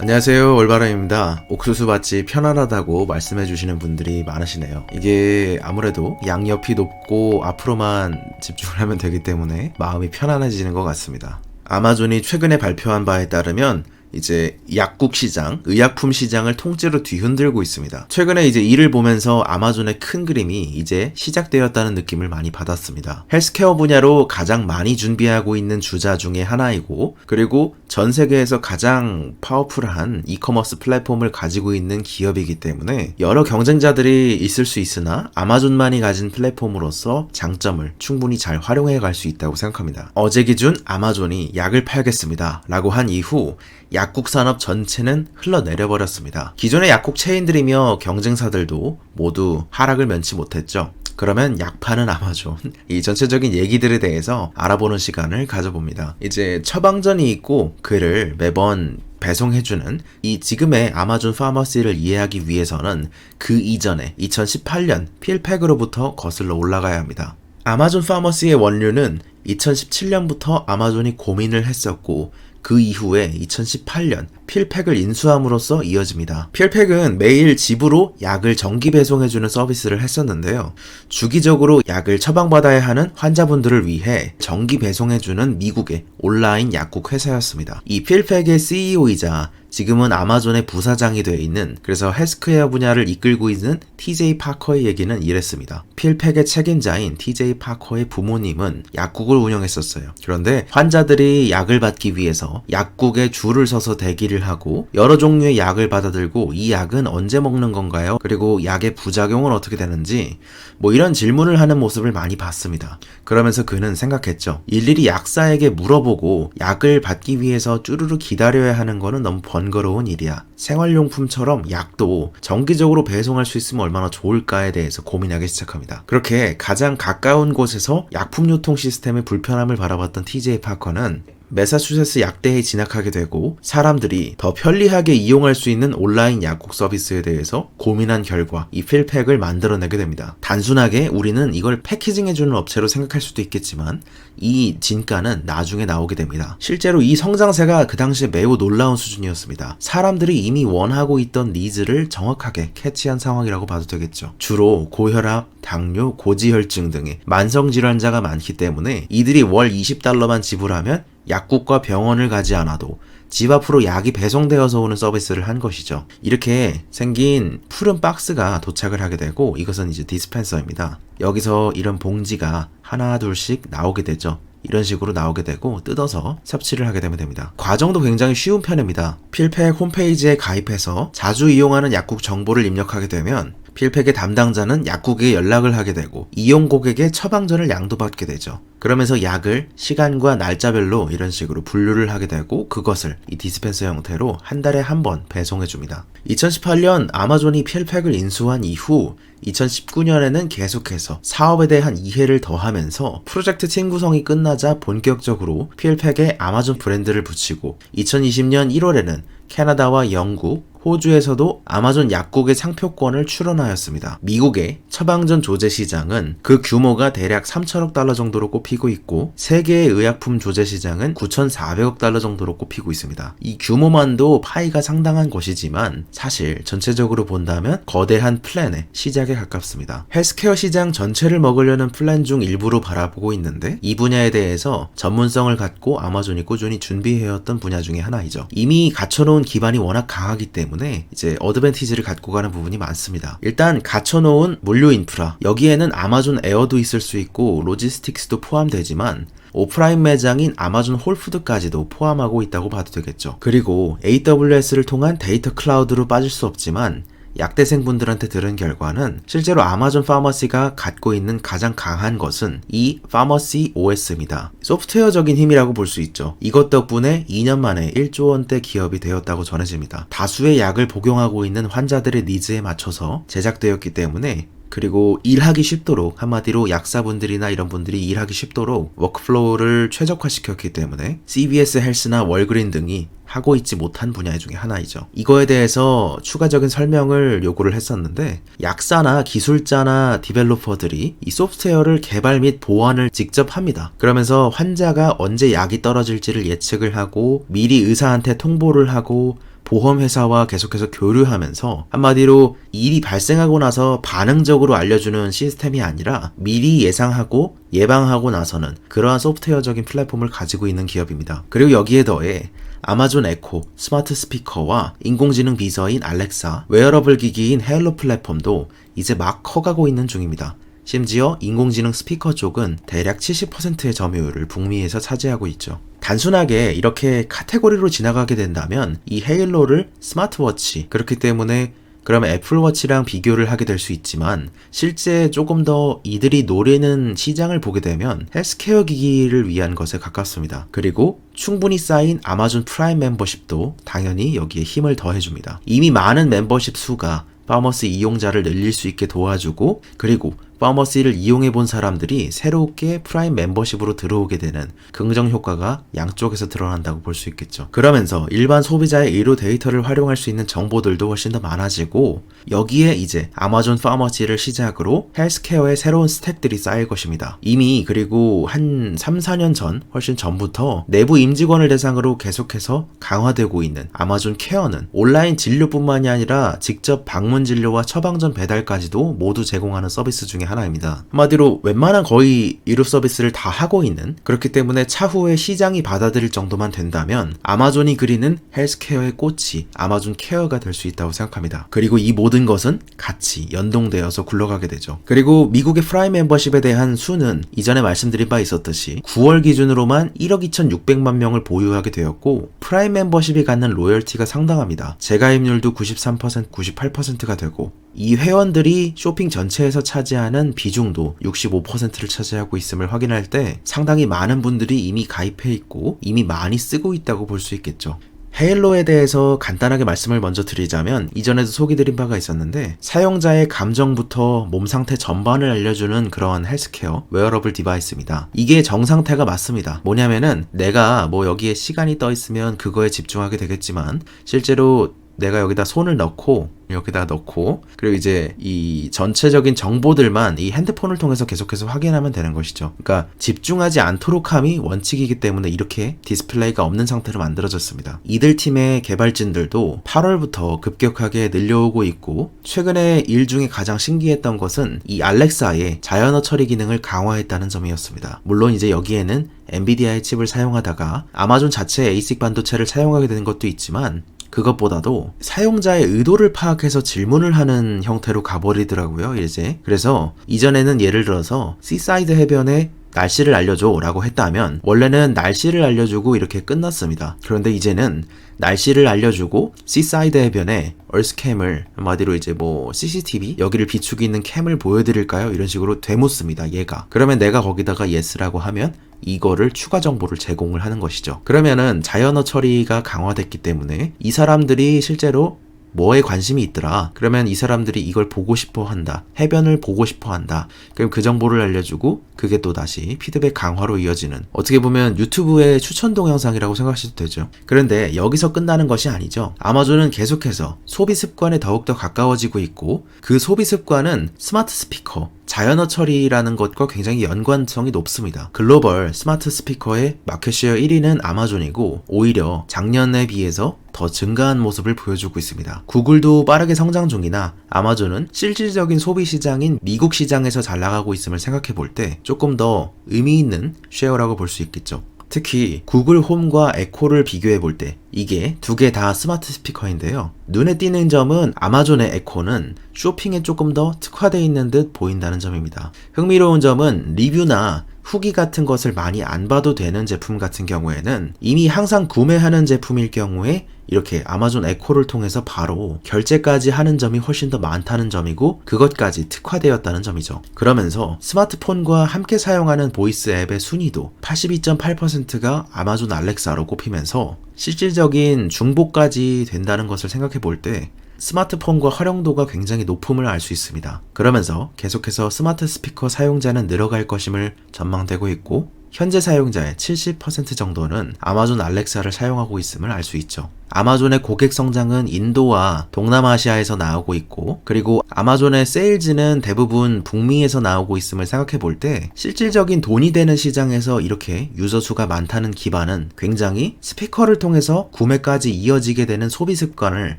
안녕하세요 올바람입니다 옥수수 밭이 편안하다고 말씀해 주시는 분들이 많으시네요 이게 아무래도 양옆이 높고 앞으로만 집중을 하면 되기 때문에 마음이 편안해지는 것 같습니다 아마존이 최근에 발표한 바에 따르면 이제 약국 시장, 의약품 시장을 통째로 뒤흔들고 있습니다. 최근에 이제 이를 보면서 아마존의 큰 그림이 이제 시작되었다는 느낌을 많이 받았습니다. 헬스케어 분야로 가장 많이 준비하고 있는 주자 중에 하나이고, 그리고 전 세계에서 가장 파워풀한 이커머스 플랫폼을 가지고 있는 기업이기 때문에 여러 경쟁자들이 있을 수 있으나 아마존만이 가진 플랫폼으로서 장점을 충분히 잘 활용해 갈 수 있다고 생각합니다. 어제 기준 아마존이 약을 팔겠습니다. 라고 한 이후 약국 산업 전체는 흘러내려 버렸습니다. 기존의 약국 체인들이며 경쟁사들도 모두 하락을 면치 못했죠. 그러면 약파는 아마존. 이 전체적인 얘기들에 대해서 알아보는 시간을 가져봅니다. 이제 처방전이 있고 그를 매번 배송해주는 이 지금의 아마존 파머시를 이해하기 위해서는 그 이전에 2018년 필팩으로부터 거슬러 올라가야 합니다. 아마존 파머시의 원료는 2017년부터 아마존이 고민을 했었고 그 이후에 2018년 필팩을 인수함으로써 이어집니다. 필팩은 매일 집으로 약을 정기 배송해주는 서비스를 했었는데요. 주기적으로 약을 처방받아야 하는 환자분들을 위해 정기 배송해주는 미국의 온라인 약국 회사였습니다. 이 필팩의 CEO이자 지금은 아마존의 부사장이 되어 있는 그래서 헬스케어 분야를 이끌고 있는 TJ 파커의 얘기는 이랬습니다. 필팩의 책임자인 TJ 파커의 부모님은 약국을 운영했었어요. 그런데 환자들이 약을 받기 위해서 약국에 줄을 서서 대기를 하고 여러 종류의 약을 받아들고 이 약은 언제 먹는 건가요? 그리고 약의 부작용은 어떻게 되는지 뭐 이런 질문을 하는 모습을 많이 봤습니다. 그러면서 그는 생각했죠. 일일이 약사에게 물어보고 약을 받기 위해서 쭈르르 기다려야 하는 거는 너무 번 거로운 일이야. 생활용품처럼 약도 정기적으로 배송할 수 있으면 얼마나 좋을까에 대해서 고민하기 시작합니다. 그렇게 가장 가까운 곳에서 약품 유통 시스템의 불편함을 바라봤던 TJ 파커는 메사추세츠 약대에 진학하게 되고 사람들이 더 편리하게 이용할 수 있는 온라인 약국 서비스에 대해서 고민한 결과 이 필팩을 만들어내게 됩니다. 단순하게 우리는 이걸 패키징해주는 업체로 생각할 수도 있겠지만 이 진가는 나중에 나오게 됩니다. 실제로 이 성장세가 그 당시에 매우 놀라운 수준이었습니다. 사람들이 이미 원하고 있던 니즈를 정확하게 캐치한 상황이라고 봐도 되겠죠. 주로 고혈압, 당뇨, 고지혈증 등의 만성질환자가 많기 때문에 이들이 월 20달러만 지불하면 약국과 병원을 가지 않아도 집 앞으로 약이 배송되어서 오는 서비스를 한 것이죠. 이렇게 생긴 푸른 박스가 도착을 하게 되고 이것은 이제 디스펜서입니다. 여기서 이런 봉지가 하나 둘씩 나오게 되죠. 이런 식으로 나오게 되고 뜯어서 섭취를 하게 되면 됩니다. 과정도 굉장히 쉬운 편입니다. 필팩 홈페이지에 가입해서 자주 이용하는 약국 정보를 입력하게 되면 필팩의 담당자는 약국에 연락을 하게 되고 이용 고객의 처방전을 양도받게 되죠. 그러면서 약을 시간과 날짜별로 이런 식으로 분류를 하게 되고 그것을 이 디스펜서 형태로 한 달에 한 번 배송해 줍니다. 2018년 아마존이 필팩을 인수한 이후 2019년에는 계속해서 사업에 대한 이해를 더하면서 프로젝트 팀 구성이 끝나자 본격적으로 필팩에 아마존 브랜드를 붙이고 2020년 1월에는 캐나다와 영국, 호주에서도 아마존 약국의 상표권을 출원하였습니다. 미국의 처방전 조제 시장은 그 규모가 대략 3천억 달러 정도로 꼽히고 있고 세계의 의약품 조제 시장은 9,400억 달러 정도로 꼽히고 있습니다. 이 규모만도 파이가 상당한 것이지만 사실 전체적으로 본다면 거대한 플랜의 시작에 가깝습니다. 헬스케어 시장 전체를 먹으려는 플랜 중 일부로 바라보고 있는데 이 분야에 대해서 전문성을 갖고 아마존이 꾸준히 준비해왔던 분야 중에 하나이죠. 이미 갖춰놓은 기반이 워낙 강하기 때문에 이제 어드밴티지를 갖고 가는 부분이 많습니다. 일단 갖춰놓은 물류 인프라 여기에는 아마존 에어도 있을 수 있고 로지스틱스도 포함되지만 오프라인 매장인 아마존 홀푸드까지도 포함하고 있다고 봐도 되겠죠. 그리고 AWS를 통한 데이터 클라우드로 빠질 수 없지만 약대생 분들한테 들은 결과는 실제로 아마존 파머시가 갖고 있는 가장 강한 것은 이 파머시 OS입니다. 소프트웨어적인 힘이라고 볼 수 있죠. 이것 덕분에 2년 만에 1조 원대 기업이 되었다고 전해집니다. 다수의 약을 복용하고 있는 환자들의 니즈에 맞춰서 제작되었기 때문에 그리고 일하기 쉽도록 한마디로 약사분들이나 이런 분들이 일하기 쉽도록 워크플로우를 최적화시켰기 때문에 CBS 헬스나 월그린 등이 하고 있지 못한 분야 중에 하나이죠. 이거에 대해서 추가적인 설명을 요구를 했었는데 약사나 기술자나 디벨로퍼들이 이 소프트웨어를 개발 및 보완을 직접 합니다. 그러면서 환자가 언제 약이 떨어질지를 예측을 하고 미리 의사한테 통보를 하고 보험회사와 계속해서 교류하면서 한마디로 일이 발생하고 나서 반응적으로 알려주는 시스템이 아니라 미리 예상하고 예방하고 나서는 그러한 소프트웨어적인 플랫폼을 가지고 있는 기업입니다. 그리고 여기에 더해 아마존 에코, 스마트 스피커와 인공지능 비서인 알렉사, 웨어러블 기기인 헤일로 플랫폼도 이제 막 커가고 있는 중입니다. 심지어 인공지능 스피커 쪽은 대략 70%의 점유율을 북미에서 차지하고 있죠. 단순하게 이렇게 카테고리로 지나가게 된다면 이 헤일로를 스마트워치 그렇기 때문에 그러면 애플워치랑 비교를 하게 될 수 있지만 실제 조금 더 이들이 노리는 시장을 보게 되면 헬스케어 기기를 위한 것에 가깝습니다. 그리고 충분히 쌓인 아마존 프라임 멤버십도 당연히 여기에 힘을 더해줍니다. 이미 많은 멤버십 수가 파머스 이용자를 늘릴 수 있게 도와주고 그리고 파머시를 이용해 본 사람들이 새롭게 프라임 멤버십으로 들어오게 되는 긍정 효과가 양쪽에서 드러난다고 볼 수 있겠죠. 그러면서 일반 소비자의 의료 데이터를 활용할 수 있는 정보들도 훨씬 더 많아지고 여기에 이제 아마존 파머시를 시작으로 헬스케어의 새로운 스택들이 쌓일 것입니다. 이미 그리고 한 3, 4년 전 훨씬 전부터 내부 임직원을 대상으로 계속해서 강화되고 있는 아마존 케어는 온라인 진료뿐만이 아니라 직접 방문 진료와 처방전 배달까지도 모두 제공하는 서비스 중에 하나입니다. 한마디로 웬만한 거의 의료 서비스를 다 하고 있는 그렇기 때문에 차후에 시장이 받아들일 정도만 된다면 아마존이 그리는 헬스케어의 꽃이 아마존 케어가 될 수 있다고 생각합니다. 그리고 이 모든 것은 같이 연동되어서 굴러가게 되죠. 그리고 미국의 프라임 멤버십에 대한 수는 이전에 말씀드린 바 있었듯이 9월 기준으로만 1억 2,600만 명을 보유하게 되었고 프라임 멤버십이 갖는 로열티가 상당합니다. 재가입률도 93% 98%가 되고 이 회원들이 쇼핑 전체에서 차지하는 비중도 65%를 차지하고 있음을 확인할 때 상당히 많은 분들이 이미 가입해 있고 이미 많이 쓰고 있다고 볼 수 있겠죠. 헤일로에 대해서 간단하게 말씀을 먼저 드리자면 이전에도 소개드린 바가 있었는데 사용자의 감정부터 몸 상태 전반을 알려주는 그런 헬스케어 웨어러블 디바이스입니다. 이게 정상태가 맞습니다. 뭐냐면은 내가 뭐 여기에 시간이 떠 있으면 그거에 집중하게 되겠지만 실제로 내가 여기다 손을 넣고 여기다 넣고 그리고 이제 이 전체적인 정보들만 이 핸드폰을 통해서 계속해서 확인하면 되는 것이죠. 그러니까 집중하지 않도록 함이 원칙이기 때문에 이렇게 디스플레이가 없는 상태로 만들어졌습니다. 이들 팀의 개발진들도 8월부터 급격하게 늘려오고 있고 최근에 일 중에 가장 신기했던 것은 이 알렉사의 자연어 처리 기능을 강화했다는 점이었습니다. 물론 이제 여기에는 엔비디아의 칩을 사용하다가 아마존 자체의 에이식 반도체를 사용하게 되는 것도 있지만 그것보다도 사용자의 의도를 파악해서 질문을 하는 형태로 가버리더라고요, 이제. 그래서 이전에는 예를 들어서 시사이드 해변에 날씨를 알려줘 라고 했다면 원래는 날씨를 알려주고 이렇게 끝났습니다. 그런데 이제는 날씨를 알려주고 시사이드 해변에 얼스캠을 한마디로 이제 뭐 CCTV 여기를 비추고 있는 캠을 보여드릴까요? 이런 식으로 되묻습니다. 얘가 그러면 내가 거기다가 yes라고 하면 이거를 추가 정보를 제공을 하는 것이죠. 그러면은 자연어 처리가 강화됐기 때문에 이 사람들이 실제로 뭐에 관심이 있더라. 그러면 이 사람들이 이걸 보고 싶어 한다. 해변을 보고 싶어 한다. 그럼 그 정보를 알려주고 그게 또 다시 피드백 강화로 이어지는 어떻게 보면 유튜브의 추천 동영상이라고 생각하셔도 되죠. 그런데 여기서 끝나는 것이 아니죠. 아마존은 계속해서 소비 습관에 더욱더 가까워지고 있고 그 소비 습관은 스마트 스피커, 자연어 처리라는 것과 굉장히 연관성이 높습니다. 글로벌 스마트 스피커의 마켓쉐어 1위는 아마존이고 오히려 작년에 비해서 더 증가한 모습을 보여주고 있습니다. 구글도 빠르게 성장 중이나 아마존은 실질적인 소비 시장인 미국 시장에서 잘 나가고 있음을 생각해 볼 때 조금 더 의미 있는 쉐어라고 볼 수 있겠죠. 특히 구글 홈과 에코를 비교해 볼 때 이게 두 개 다 스마트 스피커인데요. 눈에 띄는 점은 아마존의 에코는 쇼핑에 조금 더 특화되어 있는 듯 보인다는 점입니다. 흥미로운 점은 리뷰나 후기 같은 것을 많이 안 봐도 되는 제품 같은 경우에는 이미 항상 구매하는 제품일 경우에 이렇게 아마존 에코를 통해서 바로 결제까지 하는 점이 훨씬 더 많다는 점이고 그것까지 특화되었다는 점이죠. 그러면서 스마트폰과 함께 사용하는 보이스 앱의 순위도 82.8%가 아마존 알렉사로 꼽히면서 실질적인 중복까지 된다는 것을 생각해 볼 때 스마트폰과 활용도가 굉장히 높음을 알 수 있습니다. 그러면서 계속해서 스마트 스피커 사용자는 늘어갈 것임을 전망되고 있고 현재 사용자의 70% 정도는 아마존 알렉사를 사용하고 있음을 알 수 있죠. 아마존의 고객 성장은 인도와 동남아시아에서 나오고 있고, 그리고 아마존의 세일즈는 대부분 북미에서 나오고 있음을 생각해 볼 때, 실질적인 돈이 되는 시장에서 이렇게 유저 수가 많다는 기반은 굉장히 스피커를 통해서 구매까지 이어지게 되는 소비 습관을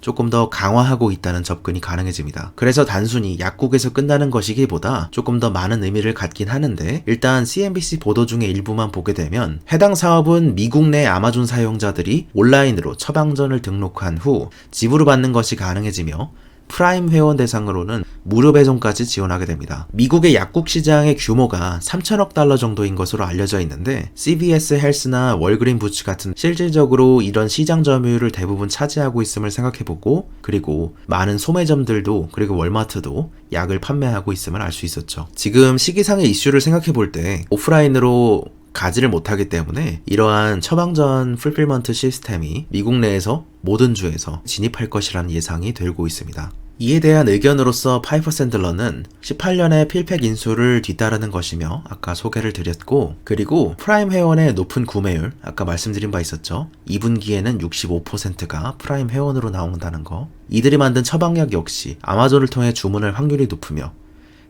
조금 더 강화하고 있다는 접근이 가능해집니다. 그래서 단순히 약국에서 끝나는 것이기보다 조금 더 많은 의미를 갖긴 하는데, 일단 CNBC 보도 중에 일부만 보게 되면, 해당 사업은 미국 내 아마존 사용자들이 온라인으로 처방 전을 등록한 후 지불을 받는 것이 가능해지며 프라임 회원 대상으로는 무료 배송까지 지원하게 됩니다. 미국의 약국 시장의 규모가 3천억 달러 정도인 것으로 알려져 있는데 CVS 헬스나 월그린 부츠 같은 실질적으로 이런 시장 점유율을 대부분 차지하고 있음을 생각해보고 그리고 많은 소매점들도 그리고 월마트도 약을 판매하고 있음을 알 수 있었죠. 지금 시기상의 이슈를 생각해볼 때 오프라인으로 가지를 못하기 때문에 이러한 처방전 풀필먼트 시스템이 미국 내에서 모든 주에서 진입할 것이라는 예상이 되고 있습니다. 이에 대한 의견으로서 파이퍼 샌들러는 18년의 필팩 인수를 뒤따르는 것이며 아까 소개를 드렸고 그리고 프라임 회원의 높은 구매율 아까 말씀드린 바 있었죠 2분기에는 65%가 프라임 회원으로 나온다는 거 이들이 만든 처방약 역시 아마존을 통해 주문할 확률이 높으며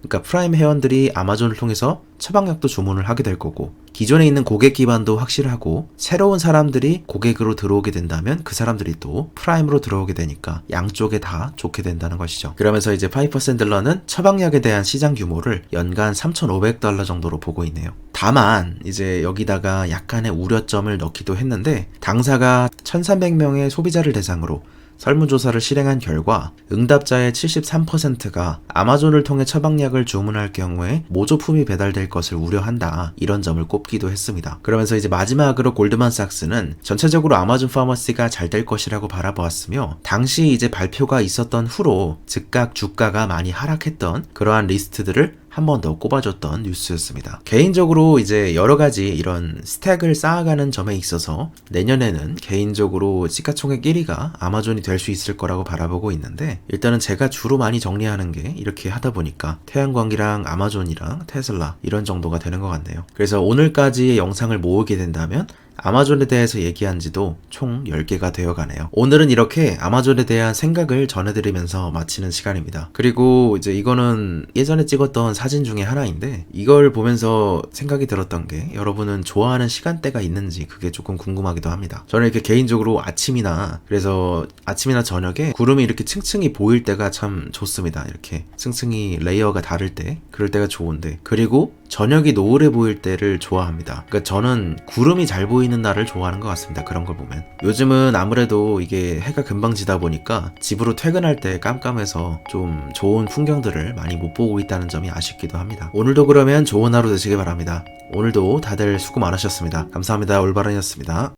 그러니까 프라임 회원들이 아마존을 통해서 처방약도 주문을 하게 될 거고 기존에 있는 고객 기반도 확실하고 새로운 사람들이 고객으로 들어오게 된다면 그 사람들이 또 프라임으로 들어오게 되니까 양쪽에 다 좋게 된다는 것이죠. 그러면서 이제 파이퍼 샌들러는 처방약에 대한 시장 규모를 연간 3,500달러 정도로 보고 있네요. 다만 이제 여기다가 약간의 우려점을 넣기도 했는데 당사가 1,300명의 소비자를 대상으로 설문조사를 실행한 결과 응답자의 73%가 아마존을 통해 처방약을 주문할 경우에 모조품이 배달될 것을 우려한다. 이런 점을 꼽기도 했습니다. 그러면서 이제 마지막으로 골드만삭스는 전체적으로 아마존 파머시가 잘 될 것이라고 바라보았으며 당시 이제 발표가 있었던 후로 즉각 주가가 많이 하락했던 그러한 리스트들을 한 번 더 꼽아줬던 뉴스였습니다. 개인적으로 이제 여러 가지 이런 스택을 쌓아가는 점에 있어서 내년에는 개인적으로 시가총액 1위가 아마존이 될 수 있을 거라고 바라보고 있는데 일단은 제가 주로 많이 정리하는 게 이렇게 하다 보니까 태양광이랑 아마존이랑 테슬라 이런 정도가 되는 것 같네요. 그래서 오늘까지의 영상을 모으게 된다면 아마존에 대해서 얘기한 지도 총 10개가 되어 가네요. 오늘은 이렇게 아마존에 대한 생각을 전해드리면서 마치는 시간입니다. 그리고 이제 이거는 예전에 찍었던 사진 중에 하나인데 이걸 보면서 생각이 들었던 게 여러분은 좋아하는 시간대가 있는지 그게 조금 궁금하기도 합니다. 저는 이렇게 개인적으로 아침이나 그래서 아침이나 저녁에 구름이 이렇게 층층이 보일 때가 참 좋습니다. 이렇게 층층이 레이어가 다를 때 그럴 때가 좋은데 그리고 저녁이 노을해 보일 때를 좋아합니다. 그러니까 저는 구름이 잘 보이는 날을 좋아하는 것 같습니다. 그런 걸 보면. 요즘은 아무래도 이게 해가 금방 지다 보니까 집으로 퇴근할 때 깜깜해서 좀 좋은 풍경들을 많이 못 보고 있다는 점이 아쉽기도 합니다. 오늘도 그러면 좋은 하루 되시길 바랍니다. 오늘도 다들 수고 많으셨습니다. 감사합니다. 올바른이었습니다.